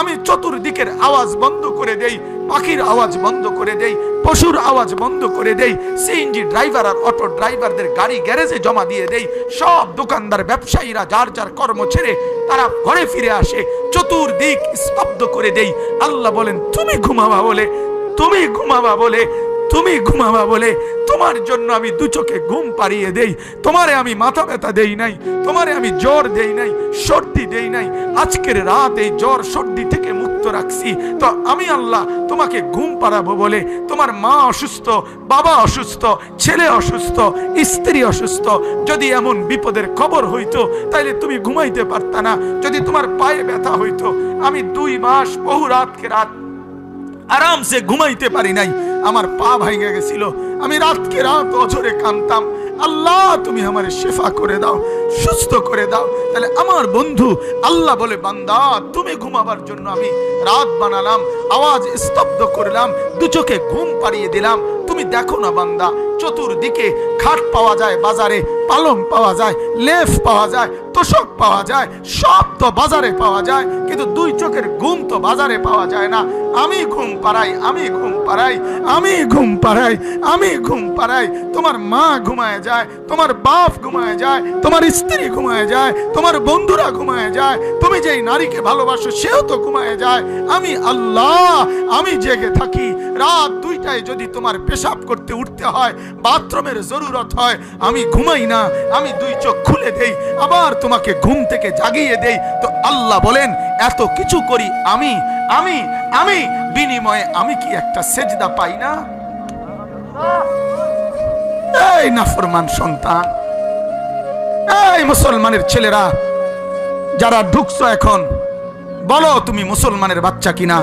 আমি চতুর্দিকের আওয়াজ বন্ধ করে দেই, পাখির আওয়াজ বন্ধ করে দেই, পশুর আওয়াজ বন্ধ করে দেই সিএনজি ড্রাইভার আর অটো ড্রাইভারদের গাড়ি গ্যারেজে জমা দিয়ে দেই। সব দোকানদার ব্যবসায়ীরা যার যার কর্ম ছেড়ে তারা ঘরে ফিরে আসে, চতুর্দিক স্তব্ধ করে দেই। আল্লাহ বলেন, তুমি ঘুমাবা বলে, তুমি ঘুমাবা বলে তুমি ঘুমাবা বলে তোমার জন্য আমি দু চোখে ঘুম পাড়িয়ে দেই। তোমারে আমি মাথা ব্যথা দেই নাই, তোমারে আমি জ্বর দেই নাই, সর্দি দেই নাই। আজকের রাত এই জ্বর সর্দি থেকে মুক্ত রাখছি। তো আমি আল্লাহ তোমাকে ঘুম পাড়াবো বলে তোমার মা অসুস্থ, বাবা অসুস্থ, ছেলে অসুস্থ, স্ত্রী অসুস্থ, যদি এমন বিপদের খবর হইতো, তাইলে তুমি ঘুমাইতে পারতা না। যদি তোমার পায়ে ব্যথা হইতো, আমি দুই মাস বহু রাতকে রাত আরামসে ঘুমাইতে পারি নাই। আমার পা ভাঙে গেছিল। আমি রাতকে রাত অঝরে কানতাম আল্লাহ, তুমি আমার শেফা করে দাও, সুস্থ করে দাও। তাহলে আমার বন্ধু আল্লাহ বলে, বান্দা, তুমি ঘুমাবার জন্য আমি রাত বানালাম, আওয়াজ স্তব্ধ করলাম, দু চোখে ঘুম পাড়িয়ে দিলাম। তুমি দেখো না, বান্দা চতুর্দিকে খাট পাওয়া যায়, বাজারে পালং পাওয়া যায়, লেফ পাওয়া যায়, তোষক পাওয়া যায়, সব তো বাজারে পাওয়া যায়, কিন্তু দুই চোখের ঘুম তো বাজারে পাওয়া যায় না। আমি ঘুম পাড়াই, আমি ঘুম পাড়াই, আমি ঘুম পাড়াই, আমি ঘুম পাড়াই। তোমার মা ঘুমায় যায়, তোমার বাপ ঘুমায় যায়, তোমার স্ত্রী ঘুমায় যায়, তোমার বন্ধুরা ঘুমায় যায়, তুমি যেই নারীকে ভালোবাসো সেও তো ঘুমায় যায়। আমি আল্লাহ, আমি জেগে থাকি। রাত দুইটায় যদি তোমার পেশাব করতে উঠতে হয় বাথরুমের জরুরত হয়, আমি ঘুমাই না, আমি দুই চোখ খুলে দেই, আবার তোমাকে ঘুম থেকে জাগিয়ে দেই। তো আল্লাহ বলেন, এত কিছু করি আমি আমি আমি, বিনিময়ে আমি কি একটা সেজদা পাই না? এই নাফরমান সন্তান, এই মুসলমানের ছেলেরা, যারা ঢুকছো এখন, বলো তুমি মুসলমানের বাচ্চা কিনা?